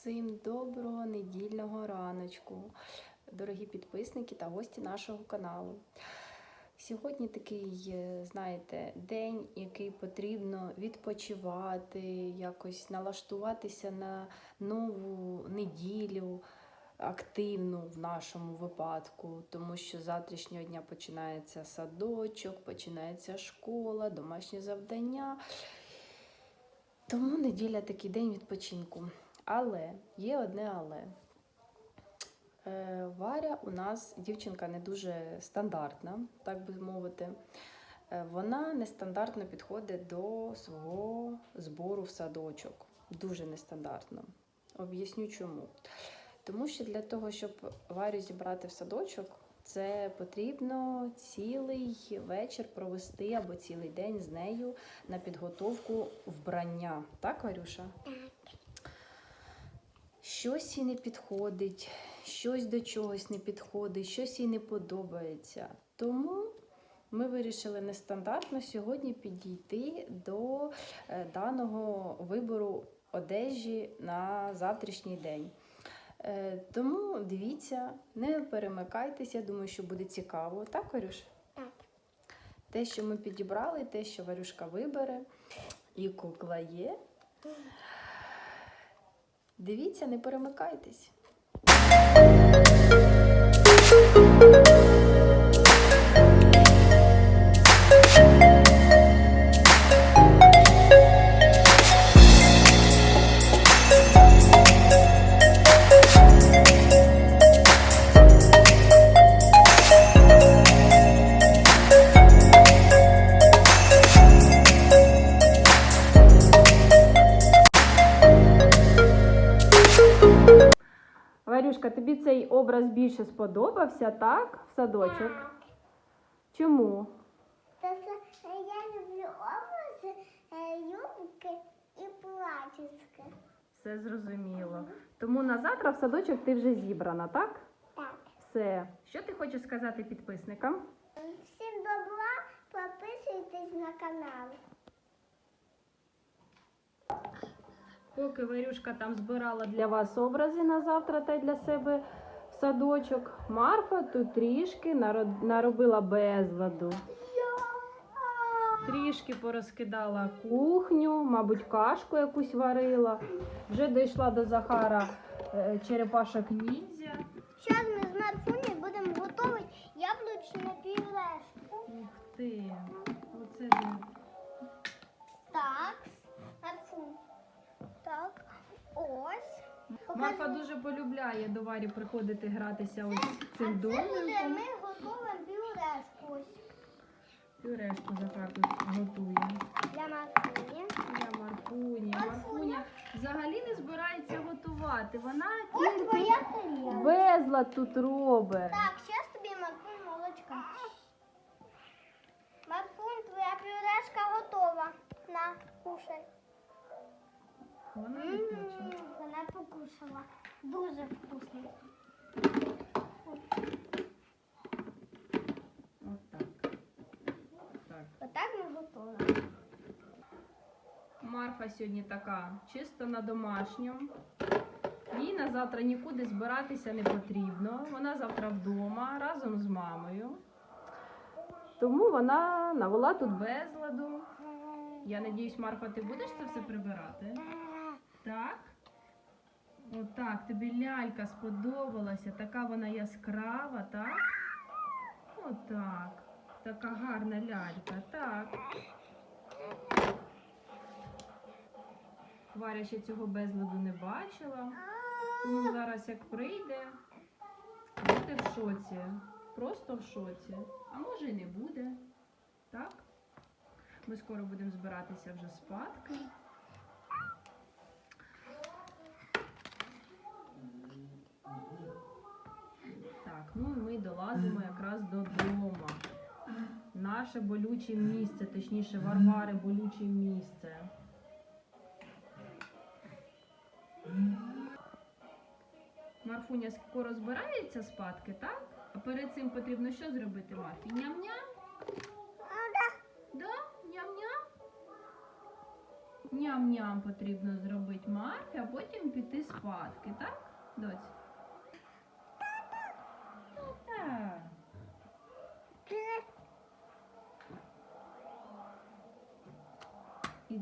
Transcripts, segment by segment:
Всім доброго недільного раночку, дорогі підписники та гості нашого каналу. Сьогодні такий, е, знаєте, день, який потрібно відпочивати, якось налаштуватися на нову неділю, активну в нашому випадку, тому що з завтрашнього дня починається садочок, починається школа, домашні завдання. Тому неділя такий день відпочинку. Але є одне але. Е, Варя у нас дівчинка не дуже стандартна, так би мовити. Е, Вона нестандартно підходить до свого збору в садочок. Дуже нестандартно. Об'ясню чому. Тому що для того, щоб Варю зібрати в садочок, це потрібно цілий вечір провести або цілий день з нею на підготовку вбрання. Так, Варюша? Щось їй не підходить, щось до чогось не підходить, щось їй не подобається. Тому ми вирішили нестандартно сьогодні підійти до е, даного вибору одежі на завтрашній день. Е, Тому дивіться, не перемикайтеся, я думаю, що буде цікаво. Так, Варюш? Так. Те, що ми підібрали, те, що Варюшка вибере, і кукла є. Дивіться, не перемикайтесь. Більше сподобався, так? В садочок? Так. Чому? Та це я люблю образи, е, юбки і платічки. Все зрозуміло. Тому на завтра в садочок ти вже зібрана, так? Так. Все. Що ти хочеш сказати підписникам? Всім добра, підписуйтесь на канал. Поки Варюшка там збирала для вас образи на завтра та й для себе садочок, Марфа тут трішки наро- наробила безладу. Трішки порозкидала кухню, мабуть, кашку якусь варила. Вже дійшла до Захара е, черепашок ніндзя. Зараз ми з Марфуні будемо готувати яблучне пюрешку. Ух ти! Оце ж Так, Марфун. Так, ось. Марфа дуже полюбляє до Варі приходити гратися ось цим домиком. ми готуємо пюрешку Пюрешку Захар тут готує. для Марфуні. Для Марфуні. Марфуня взагалі не збирається готувати. Вона Ось твоя тарілка. безлад тут робить. Так, зараз тобі Марфун молочка. Марфун, твоя пюрешка готова. На, кушай. Вона не хоче. Вона покушала. Дуже вкусно. Отак. Так. Отак ми готові. Марфа сьогодні така чисто на домашньому. Їй на завтра нікуди збиратися не потрібно. Вона завтра вдома разом з мамою. Тому вона навела тут безладу. Я надіюсь, Марфа, ти будеш це все прибирати? Так? Отак, тобі лялька сподобалася, така вона яскрава, так? Отак. Така гарна лялька, так. Варя ще цього безладу не бачила. Тому зараз як прийде, буде в шоці. Просто в шоці. А може і не буде. Так? Ми скоро будемо збиратися вже спадки. Так, ну і ми долазимо якраз додому. Наше болюче місце, точніше, Варвари болюче місце. Марфуня скоро збирається спадки, так? А перед цим потрібно що зробити, Марфі? Ням-ням? Да? Ням-ням? ням-ням потрібно зробити Марфі, а потім піти спадки, так, доць? Так.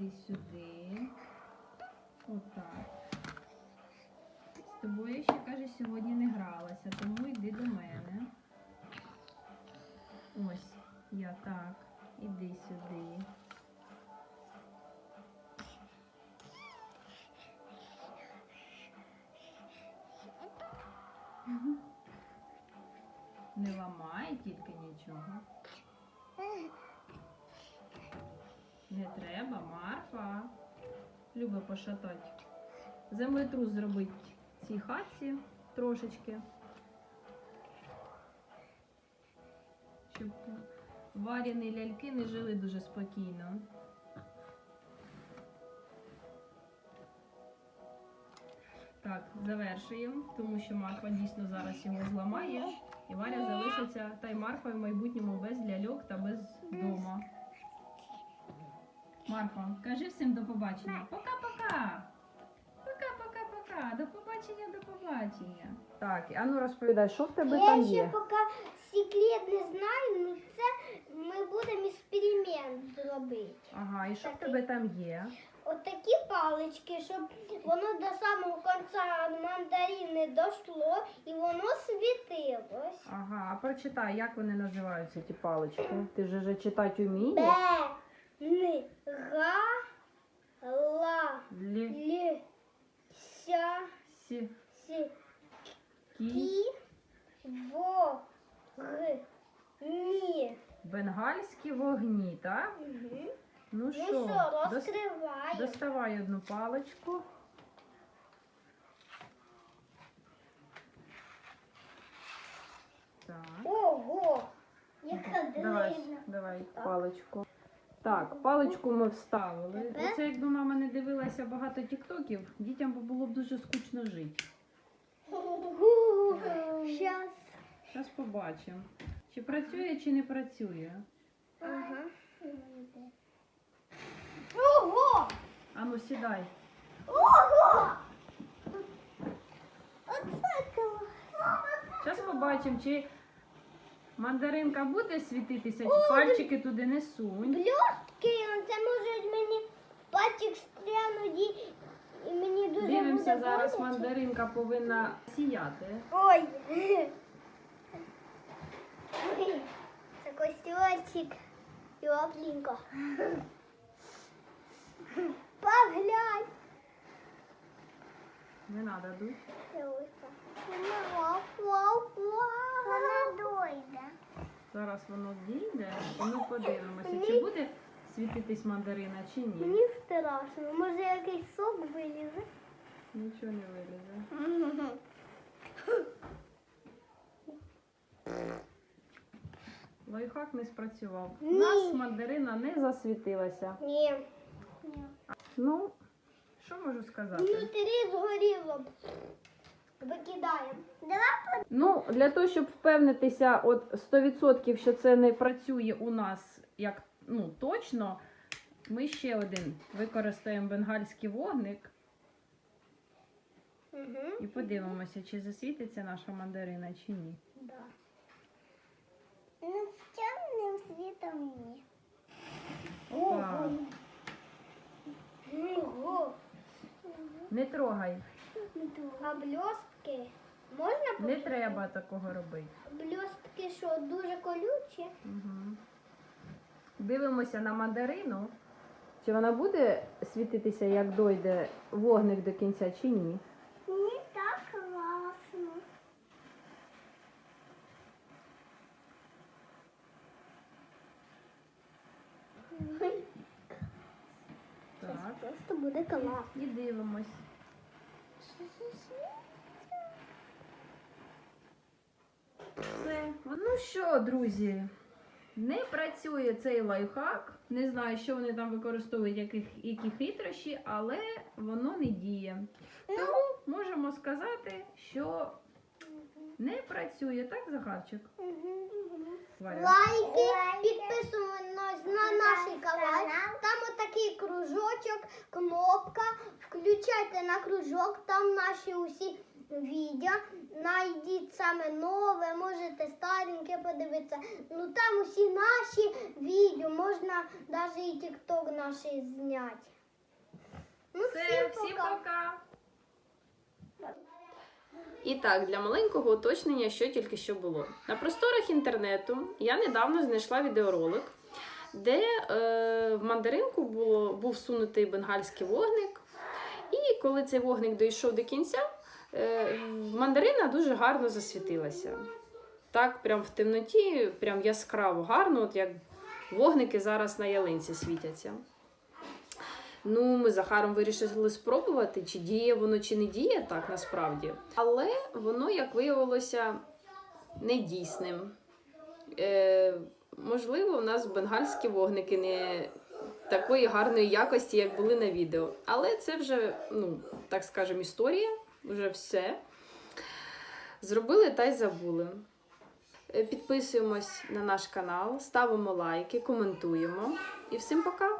Іди сюди. Отак. З тобою ще каже, сьогодні не гралася, тому йди до мене. Ось, я так. Іди сюди. Не ламай тільки нічого. Не треба, Марфа. Любить пошатати. Землетрус зробить цій хатці трошечки. Щоб варені ляльки не жили дуже спокійно. Так, завершуємо, тому що Марфа дійсно зараз його зламає. І Варя залишиться та й Марфа в майбутньому без ляльок та без дома. Марфа, кажи всім до побачення. Пока-пока! Пока-пока-пока! До побачення, до побачення. Так, а ну розповідай, що в тебе Я ще поки секрет не знаю, ну це ми будемо експеримент робити. Ага, і що в тебе там є? От такі палички, щоб воно до самого кінця мандарини дійшло і воно світилось. Ага, а прочитай, як вони називаються, ті палички. Ти ж вже читати вмієш? Н, Г, Ла, Лі, Ся, сі, кі, Во, Г, Ні. бенгальські вогні, так? Угу. Ну Ну що, розкриваємо. доставай одну паличку. Так. Ого! Яка Давай, длинна. давай паличку. Так, паличку ми вставили. Тепер? Оце якби мама не дивилася багато тіктоків, дітям би було б дуже скучно жити. Щас. Зараз побачимо. Чи працює, чи не працює. Ага. Ого! Ану, сідай. Ого! Оце. Зараз побачимо, чи мандаринка буде світитися, чи пальчики туди не сунь. Блістки, це може мені пальчик стрянуть і, і мені дуже Дивимося буде зараз, боляче. мандаринка повинна сіяти. Ой. Ой. Це костюмчик. Тепленько. Поглянь. Не треба дуть. Вона дойде. Зараз воно ми подивимося, чи буде світитись мандарина, чи ні. Мені страшно. Може якийсь сок вилізе? Нічого не вилізе. Лайфхак не спрацював. У Ні. нас мандарина не засвітилася. Ні. Ну, що можу сказати? Внутрі згоріло. Викидаємо. Давай Ну, для того, щоб впевнитися от 100%, що це не працює у нас як ну, точно, ми ще один використаємо бенгальський вогник Угу. і подивимося, чи засвітиться наша мандарина, чи ні. Да. Ну, з темним світом ні. Опа. Ого. Не трогай, А блістки? Можна не треба такого робити. Блістки що, дуже колючі? Угу. Дивимося на мандарину. Чи вона буде світитися, як дойде вогник до кінця, чи ні? Мені так класно. Так. Просто буде класно. І дивимось. Ну що, друзі, не працює цей лайфхак. Не знаю, що вони там використовують, яких, які хитрощі, але воно не діє. Тому можемо сказати, що не працює, так, Захарчик? Угу. лайки, підписуємось на наш канал. Там отакий кружочок, кнопка. Включайте на кружок, там наші усі відео. Найдіть саме нове, можете стареньке подивитися. Ну там усі наші відео, можна навіть і тікток наш зняти. Ну, всім пока. І так, для маленького уточнення, що тільки що було. На просторах інтернету я недавно знайшла відеоролик, де е, в мандаринку було, був сунутий бенгальський вогник. Коли цей вогник дійшов до кінця, е, мандарина дуже гарно засвітилася. Так, прям в темноті, прям яскраво гарно, от як вогники зараз на ялинці світяться. Ну, ми з Захаром вирішили спробувати, чи діє воно, чи не діє так насправді. Але воно, як виявилося, недійсним. Е, можливо, у нас бенгальські вогники не такої гарної якості, як були на відео. Але це вже, ну, так скажемо, історія, вже все. Зробили та й забули. Е, Підписуємось на наш канал, ставимо лайки, коментуємо. І всім пока!